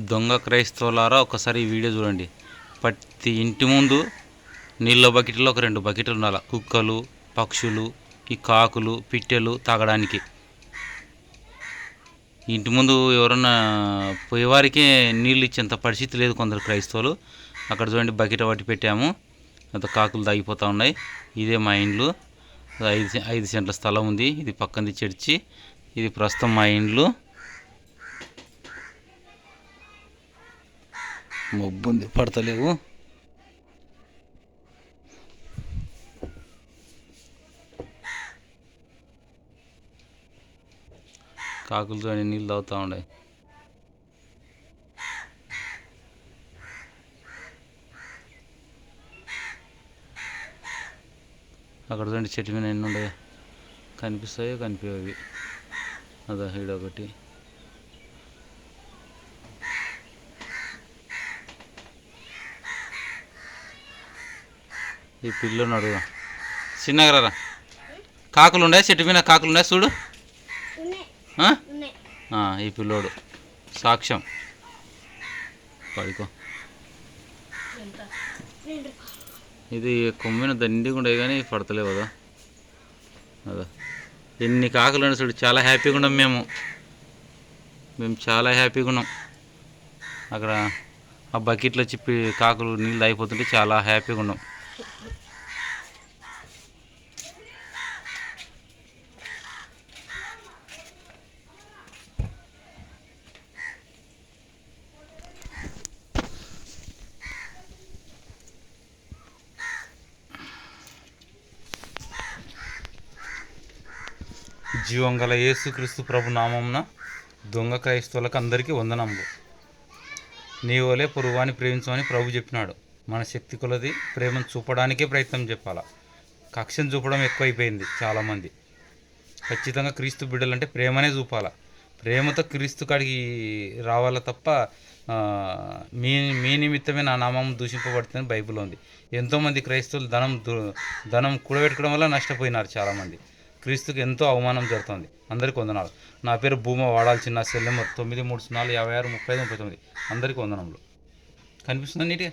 దొంగ క్రైస్తవులారా ఒకసారి ఈ వీడియో చూడండి. ప్రతి ఇంటి ముందు నీళ్ళ బకెట్లో ఒక రెండు బకెట్లు ఉండాల. కుక్కలు పక్షులు ఈ కాకులు పిట్టెలు తాగడానికి. ఇంటి ముందు ఎవరన్నా పోయేవారికి నీళ్ళు ఇచ్చేంత పరిస్థితి లేదు కొందరు క్రైస్తవులు. అక్కడ చూడండి బకెట్ పట్టి పెట్టాము. అంత కాకులు తాగిపోతూ ఉన్నాయి. ఇదే మా ఇండ్లు. ఐదు సె- ఐదు సెంట్ల స్థలం ఉంది. ఇది పక్కనది చర్చి. ఇది ప్రస్తుతం మా ఇండ్లు. మబ్బు ఉంది పడతలేవు కాకులు నీళ్ళు తాగుతూ ఉన్నాయి అక్కడ చూడండి చెట్టు మీద ఎన్ని ఉన్నాయి కనిపిస్తాయో కనిపించవి అదా ఈడొకటి ఈ పిల్లని అడుగు. చిన్నగా రా కాకులు ఉండే చెట్టు మీద కాకులు ఉండే చూడు. ఉన్నాయి? ఉన్నాయి. ఆ, ఈ పిల్లోడు. సాక్ష్యం. పడుకో. ఇది కొమ్మిన దండిగా ఉండే కానీ పడతలేవు కదా అదా. ఎన్ని కాకులు ఉన్నాయి చూడు చాలా హ్యాపీగా ఉన్నాం మేము. మేము చాలా హ్యాపీగా ఉన్నాం. అక్కడ ఆ బకెట్లో చెప్పి కాకులు నీళ్ళు అయిపోతుంటే చాలా హ్యాపీగా ఉన్నాం. జీవం గల యేసుక్రీస్తు ప్రభు నామంన దొంగ క్రైస్తవులకు అందరికీ వందనములు. నీ వలే పొరుగువాని ప్రేమించమని ప్రభు చెప్పినాడు. మన శక్తి కొలది ప్రేమను చూపడానికే ప్రయత్నం చెప్పాలా? కక్షను చూపడం ఎక్కువైపోయింది చాలామంది. ఖచ్చితంగా క్రీస్తు బిడ్డలంటే ప్రేమనే చూపాలా? ప్రేమతో క్రీస్తు కాడికి రావాలా తప్ప మీ మీ నిమిత్తమే నా నామం దూషింపబడుతుందని బైబిల్ ఉంది. ఎంతోమంది క్రైస్తవులు ధనం దు- ధనం కూడబెట్టుకోవడం వల్ల నష్టపోయినారు చాలామంది. క్రీస్తుకి ఎంతో అవమానం జరుగుతుంది. అందరికీ వందనాలు. నా పేరు భూమ వాడాల్సిన సెల్ నెంబర్ తొమ్మిది మూడు సున్నాలు యాభై ఆరు ముప్పై ఐదు ముప్పై తొమ్మిది. అందరికీ వందనములు. కనిపిస్తుందా నీట్గా?